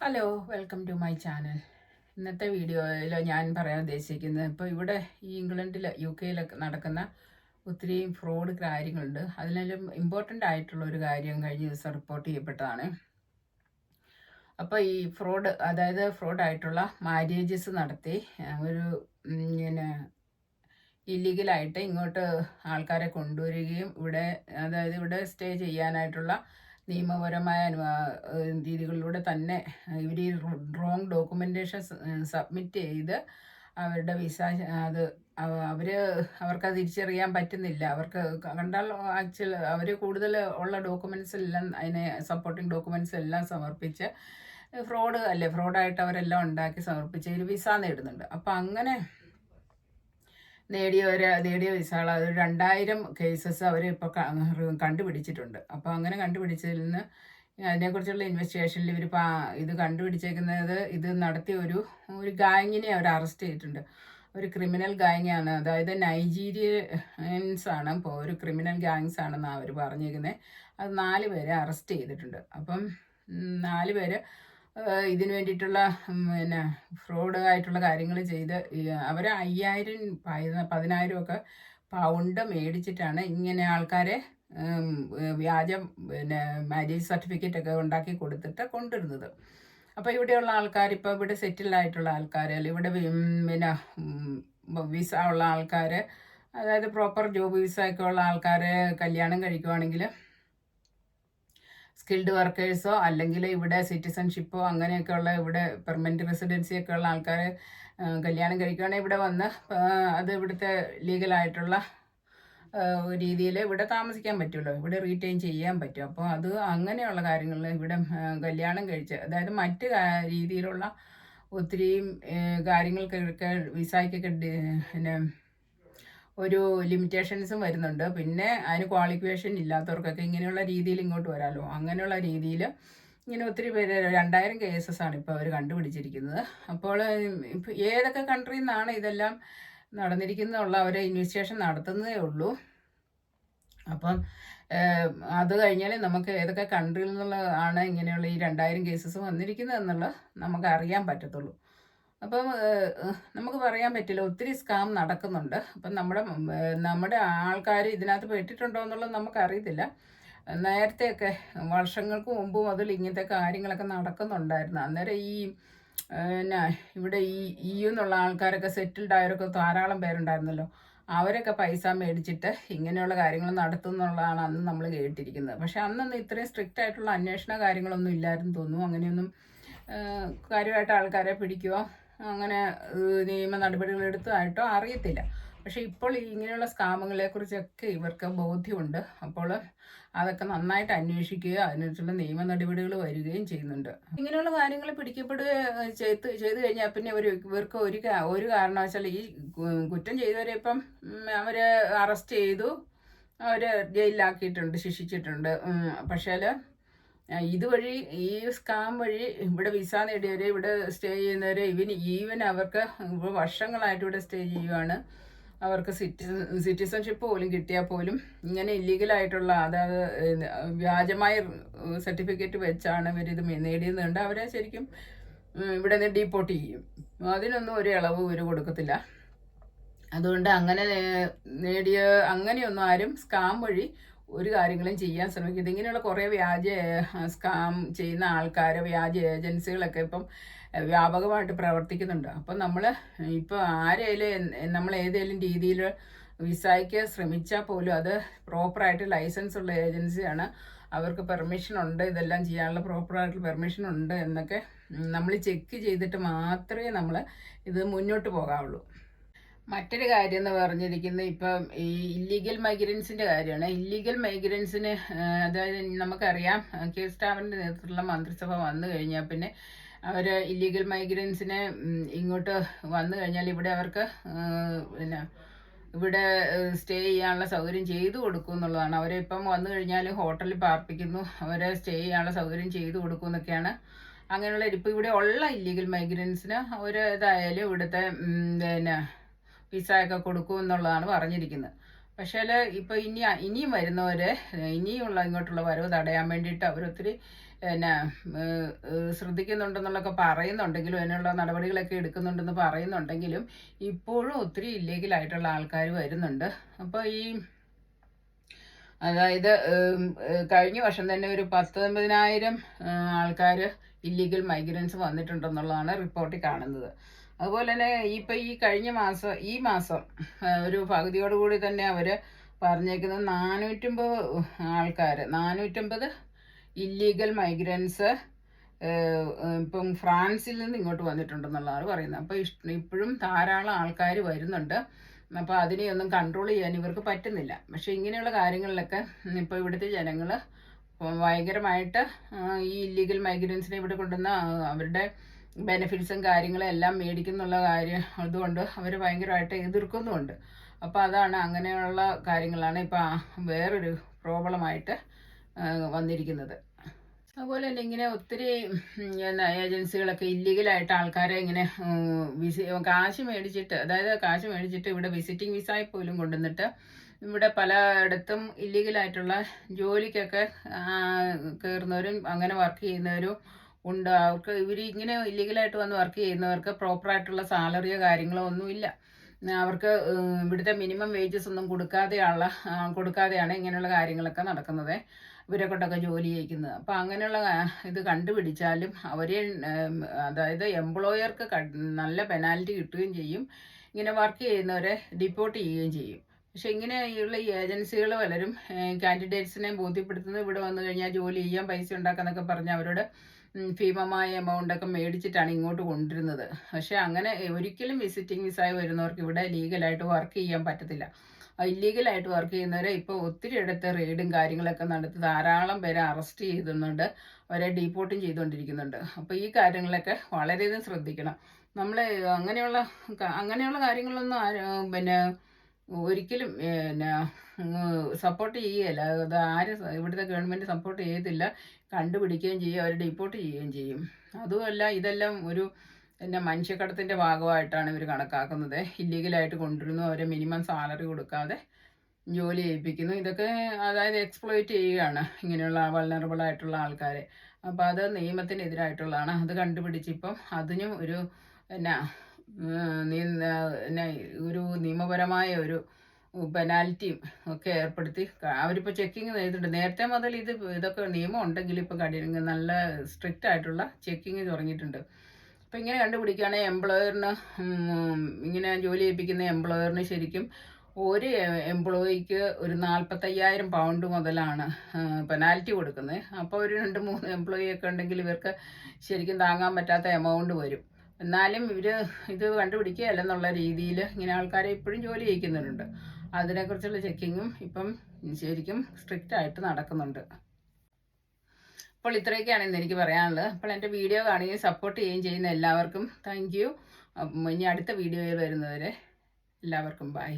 Hello welcome to my channel ഇന്നത്തെ വീഡിയോയിൽ ഞാൻ പറയാൻ ഉദ്ദേശിക്കുന്നത് ഇപ്പോൾ ഇവിടെ ഈ ഇംഗ്ലണ്ടിൽ യു കെയിലൊക്കെ നടക്കുന്ന ഒത്തിരി ഫ്രോഡ് കാര്യങ്ങളുണ്ട്. അതിനെല്ലാം ഇമ്പോർട്ടന്റ് ആയിട്ടുള്ള ഒരു കാര്യം കഴിഞ്ഞ ദിവസം റിപ്പോർട്ട് ചെയ്യപ്പെട്ടതാണ്. അപ്പോൾ ഈ ഫ്രോഡ് അതായത് ഫ്രോഡ് ആയിട്ടുള്ള മാരേജസ് നടത്തി ഒരു ഇങ്ങനെ ഇല്ലീഗലായിട്ട് ഇങ്ങോട്ട് ആൾക്കാരെ കൊണ്ടുവരികയും ഇവിടെ അതായത് ഇവിടെ സ്റ്റേ ചെയ്യാനായിട്ടുള്ള നിയമപരമായ രീതികളിലൂടെ തന്നെ ഇവർ ഈ റോങ് ഡോക്യുമെന്റേഷൻ സബ്മിറ്റ് ചെയ്ത് അവരുടെ വിസ അത് അവർ അവർക്കത് തിരിച്ചറിയാൻ പറ്റുന്നില്ല. അവർക്ക് കണ്ടാൽ ആക്ച്വൽ അവർ കൂടുതൽ ഉള്ള ഡോക്യുമെന്റ്സ് എല്ലാം അതിനെ സപ്പോർട്ടിങ് ഡോക്യുമെന്റ്സ് എല്ലാം സമർപ്പിച്ച് ഫ്രോഡ് അല്ലേ ഫ്രോഡായിട്ട് അവരെല്ലാം ഉണ്ടാക്കി സമർപ്പിച്ച് വിസ നേടുന്നുണ്ട്. അപ്പോൾ അങ്ങനെ നേടിയവർ നേടിയ വിസകൾ അത് രണ്ടായിരം കേസസ് അവർ ഇപ്പോൾ കണ്ടുപിടിച്ചിട്ടുണ്ട്. അപ്പോൾ അങ്ങനെ കണ്ടുപിടിച്ചതിൽ നിന്ന് അതിനെക്കുറിച്ചുള്ള ഇൻവെസ്റ്റിഗേഷനിൽ ഇവർ ഇത് കണ്ടുപിടിച്ചേക്കുന്നത് ഇത് നടത്തിയ ഒരു ഒരു ഗാങ്ങിനെ അവർ അറസ്റ്റ് ചെയ്തിട്ടുണ്ട്. ഒരു ക്രിമിനൽ ഗാങ്ങാണ് അതായത് നൈജീരിയൻസ് ആണ്. ഇപ്പോൾ ഒരു ക്രിമിനൽ ഗാങ്സ് ആണെന്നാണ് അവർ പറഞ്ഞിരിക്കുന്നത് അത് നാല് പേരെ അറസ്റ്റ് ചെയ്തിട്ടുണ്ട്. അപ്പം നാല് പേര് ഇതിന് വേണ്ടിയിട്ടുള്ള പിന്നെ ഫ്രോഡ് ആയിട്ടുള്ള കാര്യങ്ങൾ ചെയ്ത് അവർ അയ്യായിരം പതിനായിരം ഒക്കെ പൗണ്ട് മേടിച്ചിട്ടാണ് ഇങ്ങനെ ആൾക്കാരെ വ്യാജം പിന്നെ മാരേജ് സർട്ടിഫിക്കറ്റ് ഒക്കെ ഉണ്ടാക്കി കൊടുത്തിട്ട് കൊണ്ടുവരുന്നത്. അപ്പോൾ ഇവിടെയുള്ള ആൾക്കാർ ഇപ്പോൾ ഇവിടെ സെറ്റിൽഡായിട്ടുള്ള ആൾക്കാർ അല്ലെങ്കിൽ ഇവിടെ പിന്നെ വിസ ഉള്ള ആൾക്കാർ അതായത് പ്രോപ്പർ ജോബ് വിസ ഒക്കെ ഉള്ള ആൾക്കാർ കല്യാണം കഴിക്കുവാണെങ്കിൽ സ്കിൽഡ് വർക്കേഴ്സോ അല്ലെങ്കിൽ ഇവിടെ സിറ്റിസൺഷിപ്പോ അങ്ങനെയൊക്കെയുള്ള ഇവിടെ പെർമനന്റ് റെസിഡൻസി ഒക്കെ ഉള്ള ആൾക്കാർ കല്യാണം കഴിക്കുകയാണെങ്കിൽ ഇവിടെ വന്ന് അത് ഇവിടുത്തെ ലീഗലായിട്ടുള്ള രീതിയിൽ ഇവിടെ താമസിക്കാൻ പറ്റുമല്ലോ ഇവിടെ റീറ്റെയിൻ ചെയ്യാൻ പറ്റും. അപ്പോൾ അത് അങ്ങനെയുള്ള കാര്യങ്ങളിൽ ഇവിടെ കല്യാണം കഴിച്ച് അതായത് മറ്റ് രീതിയിലുള്ള ഒത്തിരിയും കാര്യങ്ങൾക്കൊക്കെ വിസയ്ക്കൊക്കെ പിന്നെ ഒരു ലിമിറ്റേഷൻസും വരുന്നുണ്ട്. പിന്നെ അതിന് ക്വാളിഫിക്കേഷൻ ഇല്ലാത്തവർക്കൊക്കെ ഇങ്ങനെയുള്ള രീതിയിൽ ഇങ്ങോട്ട് വരാമല്ലോ അങ്ങനെയുള്ള രീതിയിൽ ഇങ്ങനെ ഒത്തിരി പേര് രണ്ടായിരം കേസസ് ആണ് ഇപ്പോൾ അവർ കണ്ടുപിടിച്ചിരിക്കുന്നത്. അപ്പോൾ ഇപ്പോൾ ഏതൊക്കെ കൺട്രിയിൽ നിന്നാണ് ഇതെല്ലാം നടന്നിരിക്കുന്നുള്ള അവരെ ഇൻവെസ്റ്റിഗേഷൻ നടത്തുന്നതേ ഉള്ളൂ. അപ്പം അത് കഴിഞ്ഞാൽ നമുക്ക് ഏതൊക്കെ കൺട്രിയിൽ നിന്നുള്ള ആണ് ഇങ്ങനെയുള്ള ഈ രണ്ടായിരം കേസസ് വന്നിരിക്കുന്നത് എന്നുള്ളത് നമുക്ക് അറിയാൻ പറ്റത്തുള്ളൂ. അപ്പം നമുക്ക് പറയാൻ പറ്റില്ല. ഒത്തിരി സ്കാം നടക്കുന്നുണ്ട്. അപ്പം നമ്മുടെ നമ്മുടെ ആൾക്കാർ ഇതിനകത്ത് പെട്ടിട്ടുണ്ടോ എന്നുള്ളത് നമുക്കറിയത്തില്ല. നേരത്തെയൊക്കെ വർഷങ്ങൾക്ക് മുമ്പ് മുതൽ ഇങ്ങനത്തെ കാര്യങ്ങളൊക്കെ നടക്കുന്നുണ്ടായിരുന്നു. അന്നേരം ഈ പിന്നെ ഇവിടെ ഈ ഇ എന്നുള്ള ആൾക്കാരൊക്കെ സെറ്റിൽഡ് ആയവരൊക്കെ ധാരാളം പേരുണ്ടായിരുന്നല്ലോ. അവരൊക്കെ പൈസ മേടിച്ചിട്ട് ഇങ്ങനെയുള്ള കാര്യങ്ങൾ നടത്തുന്നുള്ളതാണ് അന്ന് നമ്മൾ കേട്ടിരിക്കുന്നത്. പക്ഷെ അന്നൊന്നും ഇത്രയും സ്ട്രിക്റ്റ് ആയിട്ടുള്ള അന്വേഷണ കാര്യങ്ങളൊന്നും ഇല്ലായിരുന്നു തോന്നുന്നു. അങ്ങനെയൊന്നും കാര്യമായിട്ട് ആൾക്കാരെ പിടിക്കുകയോ അങ്ങനെ നിയമ നടപടികൾ എടുത്തതായിട്ടോ അറിയത്തില്ല. പക്ഷേ ഇപ്പോൾ ഇങ്ങനെയുള്ള സ്കാമുകളെക്കുറിച്ചൊക്കെ ഇവർക്ക് ബോധ്യമുണ്ട്. അപ്പോൾ അതൊക്കെ നന്നായിട്ട് അന്വേഷിക്കുക അതിനുള്ള നിയമ നടപടികൾ വരികയും ചെയ്യുന്നുണ്ട്. ഇങ്ങനെയുള്ള കാര്യങ്ങൾ പിടിക്കപ്പെടുക ചെയ്ത് ചെയ്തു കഴിഞ്ഞാൽ പിന്നെ ഒരു ഇവർക്ക് ഒരു ഒരു കാരണവശാൽ ഈ കുറ്റം ചെയ്തവരെ ഇപ്പം അവരെ അറസ്റ്റ് ചെയ്തു. അവർ ജയിലിലാക്കിയിട്ടുണ്ട് ശിക്ഷിച്ചിട്ടുണ്ട്. പക്ഷേ ഇതുവഴി ഈ സ്കാം വഴി ഇവിടെ വിസ നേടിയവരെ ഇവിടെ സ്റ്റേ ചെയ്യുന്നവരെ ഇവൻ ഈവൻ അവർക്ക് വർഷങ്ങളായിട്ട് ഇവിടെ സ്റ്റേ ചെയ്യുവാണ്. അവർക്ക് സിറ്റി സിറ്റിസൺഷിപ്പ് പോലും കിട്ടിയാൽ പോലും ഇങ്ങനെ ഇല്ലീഗലായിട്ടുള്ള അതായത് വ്യാജമായ സർട്ടിഫിക്കറ്റ് വെച്ചാണ് ഇവരിത് നേടിയതുകൊണ്ട് അവരെ ശരിക്കും ഇവിടെ നിന്ന് ഡീപ്പോർട്ട് ചെയ്യും. അതിനൊന്നും ഒരു ഇളവ് ഇവർ കൊടുക്കത്തില്ല. അതുകൊണ്ട് അങ്ങനെ നേടിയ അങ്ങനെയൊന്നും ആരും സ്കാം വഴി ഒരു കാര്യങ്ങളും ചെയ്യാൻ ശ്രമിക്കുന്നത് ഇങ്ങനെയുള്ള കുറേ വ്യാജ സ്കാം ചെയ്യുന്ന ആൾക്കാർ വ്യാജ ഏജൻസികളൊക്കെ ഇപ്പം വ്യാപകമായിട്ട് പ്രവർത്തിക്കുന്നുണ്ട്. അപ്പം നമ്മൾ ഇപ്പോൾ ആരെയും നമ്മൾ ഏതെങ്കിലും രീതിയിൽ വിസയ്ക്ക് ശ്രമിച്ചാൽ പോലും അത് പ്രോപ്പറായിട്ട് ലൈസൻസ് ഉള്ള ഏജൻസിയാണ്. അവർക്ക് പെർമിഷൻ ഉണ്ട് ഇതെല്ലാം ചെയ്യാനുള്ള പ്രോപ്പറായിട്ട് പെർമിഷൻ ഉണ്ട് എന്നൊക്കെ നമ്മൾ ചെക്ക് ചെയ്തിട്ട് മാത്രമേ നമ്മൾ ഇത് മുന്നോട്ട് പോകാവുള്ളൂ. മറ്റൊരു കാര്യം എന്ന് പറഞ്ഞിരിക്കുന്നത് ഇപ്പം ഈ ഇല്ലീഗൽ മൈഗ്രൻസിന്റെ കാര്യമാണ്. ഇല്ലീഗൽ മൈഗ്രൻസിന് അതായത് നമുക്കറിയാം കെ സ്റ്റാഫിന്റെ നേതൃത്വത്തിലുള്ള മന്ത്രിസഭ വന്നു കഴിഞ്ഞാൽ പിന്നെ അവർ ഇല്ലീഗൽ മൈഗ്രൻസിനെ ഇങ്ങോട്ട് വന്നു കഴിഞ്ഞാൽ ഇവിടെ അവർക്ക് പിന്നെ ഇവിടെ സ്റ്റേ ചെയ്യാനുള്ള സൗകര്യം ചെയ്തു കൊടുക്കും എന്നുള്ളതാണ്. അവരെ ഇപ്പം വന്നു കഴിഞ്ഞാൽ ഹോട്ടലിൽ പാർപ്പിക്കുന്നു അവരെ സ്റ്റേ ചെയ്യാനുള്ള സൗകര്യം ചെയ്തു കൊടുക്കും എന്നൊക്കെയാണ്. അങ്ങനെയുള്ള ഇപ്പം ഇവിടെ ഉള്ള ഇല്ലീഗൽ മൈഗ്രൻസിന് ഒരു ഇതായാലും ഇവിടുത്തെ പിന്നെ വിസ ഒക്കെ കൊടുക്കും എന്നുള്ളതാണ് പറഞ്ഞിരിക്കുന്നത്. പക്ഷേ ഇപ്പോൾ ഇനി ഇനിയും വരുന്നവർ ഇനിയുള്ള ഇങ്ങോട്ടുള്ള വരവ് തടയാൻ വേണ്ടിയിട്ട് അവരൊത്തിരി പിന്നെ ഏഹ്, പറയുന്നുണ്ടെങ്കിലും അതിനുള്ള നടപടികളൊക്കെ എടുക്കുന്നുണ്ടെന്ന് പറയുന്നുണ്ടെങ്കിലും ഇപ്പോഴും ഒത്തിരി ഇല്ലീഗലായിട്ടുള്ള ആൾക്കാർ വരുന്നുണ്ട്. അപ്പോൾ ഈ അതായത് കഴിഞ്ഞ വർഷം തന്നെ ഒരു പത്തൊമ്പതിനായിരം ആൾക്കാർ ഇല്ലീഗൽ മൈഗ്രൻസ് വന്നിട്ടുണ്ടെന്നുള്ളതാണ് റിപ്പോർട്ടിൽ കാണുന്നത്. അതുപോലെ തന്നെ ഇപ്പം ഈ കഴിഞ്ഞ മാസം ഈ മാസം ഒരു പകുതിയോടുകൂടി തന്നെ അവർ പറഞ്ഞേക്കുന്നത് നാനൂറ്റമ്പത് ആൾക്കാർ നാനൂറ്റമ്പത് ഇല്ലീഗൽ മൈഗ്രൻസ് ഇപ്പം ഫ്രാൻസിൽ നിന്ന് ഇങ്ങോട്ട് വന്നിട്ടുണ്ടെന്നുള്ളതാണ് പറയുന്നത്. അപ്പോൾ ഇപ്പോഴും ധാരാളം ആൾക്കാർ വരുന്നുണ്ട്. അപ്പോൾ അതിനെയൊന്നും കൺട്രോൾ ചെയ്യാൻ ഇവർക്ക് പറ്റുന്നില്ല. പക്ഷേ ഇങ്ങനെയുള്ള കാര്യങ്ങളിലൊക്കെ ഇപ്പോൾ ഇവിടുത്തെ ജനങ്ങൾ ഭയങ്കരമായിട്ട് ഈ ഇല്ലീഗൽ മൈഗ്രൻസിനെ ഇവിടെ കൊണ്ടുവന്ന അവരുടെ ബെനിഫിറ്റ്സും കാര്യങ്ങളും എല്ലാം മേടിക്കുന്നുള്ള കാര്യം അതുകൊണ്ട് അവർ ഭയങ്കരമായിട്ട് എതിർക്കുന്നുമുണ്ട്. അപ്പോൾ അതാണ് അങ്ങനെയുള്ള കാര്യങ്ങളാണ് ഇപ്പോൾ വേറൊരു പ്രോബ്ലമായിട്ട് വന്നിരിക്കുന്നത്. അതുപോലെ തന്നെ ഇങ്ങനെ ഒത്തിരി ഏജൻസികളൊക്കെ ഇല്ലീഗലായിട്ട് ആൾക്കാരെ ഇങ്ങനെ വിസി കാശ് മേടിച്ചിട്ട് അതായത് കാശ് മേടിച്ചിട്ട് ഇവിടെ വിസിറ്റിംഗ് വിസായി പോലും കൊണ്ടുവന്നിട്ട് ഇവിടെ പലയിടത്തും ഇല്ലീഗലായിട്ടുള്ള ജോലിക്കൊക്കെ കയറുന്നവരും അങ്ങനെ വർക്ക് ചെയ്യുന്നവരും ഉണ്ട്. അവർക്ക് ഇവർ ഇങ്ങനെ ഇല്ലീഗലായിട്ട് വന്ന് വർക്ക് ചെയ്യുന്നവർക്ക് പ്രോപ്പറായിട്ടുള്ള സാലറിയോ കാര്യങ്ങളോ ഒന്നുമില്ല അവർക്ക് ഇവിടുത്തെ മിനിമം വേജസ് ഒന്നും കൊടുക്കാതെയുള്ള കൊടുക്കാതെയാണ് ഇങ്ങനെയുള്ള കാര്യങ്ങളൊക്കെ നടക്കുന്നത്. ഇവരെ കൊണ്ടൊക്കെ ജോലി ചെയ്യിക്കുന്നത്. അപ്പോൾ അങ്ങനെയുള്ള ഇത് കണ്ടുപിടിച്ചാലും അവരെ അതായത് എംപ്ലോയർക്ക് നല്ല പെനാൽറ്റി കിട്ടുകയും ചെയ്യും. ഇങ്ങനെ വർക്ക് ചെയ്യുന്നവരെ ഡിപ്പോർട്ട് ചെയ്യുകയും ചെയ്യും. പക്ഷെ ഇങ്ങനെയുള്ള ഈ ഏജൻസികൾ പലരും കാൻഡിഡേറ്റ്സിനെ ബോധ്യപ്പെടുത്തുന്നത് ഇവിടെ വന്നു കഴിഞ്ഞാൽ ജോലി ചെയ്യാൻ പൈസ ഉണ്ടാക്കാന്നൊക്കെ പറഞ്ഞ് അവരോട് ഭീമമായ എമൗണ്ടൊക്കെ മേടിച്ചിട്ടാണ് ഇങ്ങോട്ട് കൊണ്ടുവരുന്നത്. പക്ഷെ അങ്ങനെ ഒരിക്കലും വിസിറ്റിംഗ് വിസായി വരുന്നവർക്ക് ഇവിടെ ലീഗലായിട്ട് വർക്ക് ചെയ്യാൻ പറ്റത്തില്ല. ഇല്ലീഗലായിട്ട് വർക്ക് ചെയ്യുന്നവരെ ഇപ്പോൾ ഒത്തിരി ഇടത്ത് റെയ്ഡും കാര്യങ്ങളൊക്കെ നടത്തി ധാരാളം പേരെ അറസ്റ്റ് ചെയ്യുന്നുണ്ട് അവരെ ഡീപ്പോർട്ടും ചെയ്തുകൊണ്ടിരിക്കുന്നുണ്ട്. അപ്പോൾ ഈ കാര്യങ്ങളൊക്കെ വളരെയധികം ശ്രദ്ധിക്കണം. നമ്മൾ അങ്ങനെയുള്ള അങ്ങനെയുള്ള കാര്യങ്ങളൊന്നും പിന്നെ ഒരിക്കലും പിന്നെ സപ്പോർട്ട് ചെയ്യുകയില്ല. അത് ആരും ഇവിടുത്തെ ഗവൺമെന്റ് സപ്പോർട്ട് ചെയ്യത്തില്ല. കണ്ടുപിടിക്കുകയും ചെയ്യും അവരെ ഡിപ്പോർട്ട് ചെയ്യുകയും ചെയ്യും. അതുമല്ല ഇതെല്ലാം ഒരു പിന്നെ മനുഷ്യക്കടത്തിന്റെ ഭാഗമായിട്ടാണ് ഇവർ കണക്കാക്കുന്നത്. ഇല്ലീഗലായിട്ട് കൊണ്ടുവരുന്നു അവരെ മിനിമം സാലറി കൊടുക്കാതെ ജോലി ചെയ്യിപ്പിക്കുന്നു. ഇതൊക്കെ അതായത് എക്സ്പ്ലോയിറ്റ് ചെയ്യുകയാണ് ഇങ്ങനെയുള്ള വൾണറബിൾ ആയിട്ടുള്ള ആൾക്കാരെ. അപ്പോൾ അത് നിയമത്തിനെതിരായിട്ടുള്ളതാണ്. അത് കണ്ടുപിടിച്ചിപ്പം അതിനും ഒരു എന്നാ ഒരു നിയമപരമായ ഒരു പെനാൽറ്റിയും ഒക്കെ ഏർപ്പെടുത്തി. അവരിപ്പോൾ ചെക്കിങ് ചെയ്തിട്ടുണ്ട്. നേരത്തെ മുതൽ ഇത് ഇതൊക്കെ നിയമം ഉണ്ടെങ്കിൽ ഇപ്പോൾ കഠിന നല്ല സ്ട്രിക്റ്റ് ആയിട്ടുള്ള ചെക്കിങ് തുടങ്ങിയിട്ടുണ്ട്. അപ്പം ഇങ്ങനെ കണ്ടുപിടിക്കുകയാണെങ്കിൽ എംപ്ലോയറിന് ഇങ്ങനെ ജോലി ചെയ്യിപ്പിക്കുന്ന എംപ്ലോയറിന് ശരിക്കും ഒരു എംപ്ലോയിക്ക് ഒരു നാൽപ്പത്തയ്യായിരം പൗണ്ട് മുതലാണ് പെനാൽറ്റി കൊടുക്കുന്നത്. അപ്പോൾ ഒരു രണ്ട് മൂന്ന് എംപ്ലോയി ഒക്കെ ഉണ്ടെങ്കിൽ ഇവർക്ക് ശരിക്കും താങ്ങാൻ പറ്റാത്ത എമൗണ്ട് വരും. എന്നാലും ഇവർ ഇത് കണ്ടുപിടിക്കുകയല്ലെന്നുള്ള രീതിയിൽ ഇങ്ങനെ ആൾക്കാരെ ഇപ്പോഴും ജോലി ചെയ്യിക്കുന്നുണ്ട്. അതിനെക്കുറിച്ചുള്ള ചെക്കിങ്ങും ഇപ്പം ശരിക്കും സ്ട്രിക്റ്റ് ആയിട്ട് നടക്കുന്നുണ്ട്. അപ്പോൾ ഇത്രയൊക്കെയാണ് ഇന്ന് എനിക്ക് പറയാനുള്ളത്. അപ്പോൾ എന്റെ വീഡിയോ കാണുകയും സപ്പോർട്ട് ചെയ്യുകയും ചെയ്യുന്ന എല്ലാവർക്കും താങ്ക് യു ഇനി അടുത്ത വീഡിയോയിൽ വരുന്നവരെ എല്ലാവർക്കും ബൈ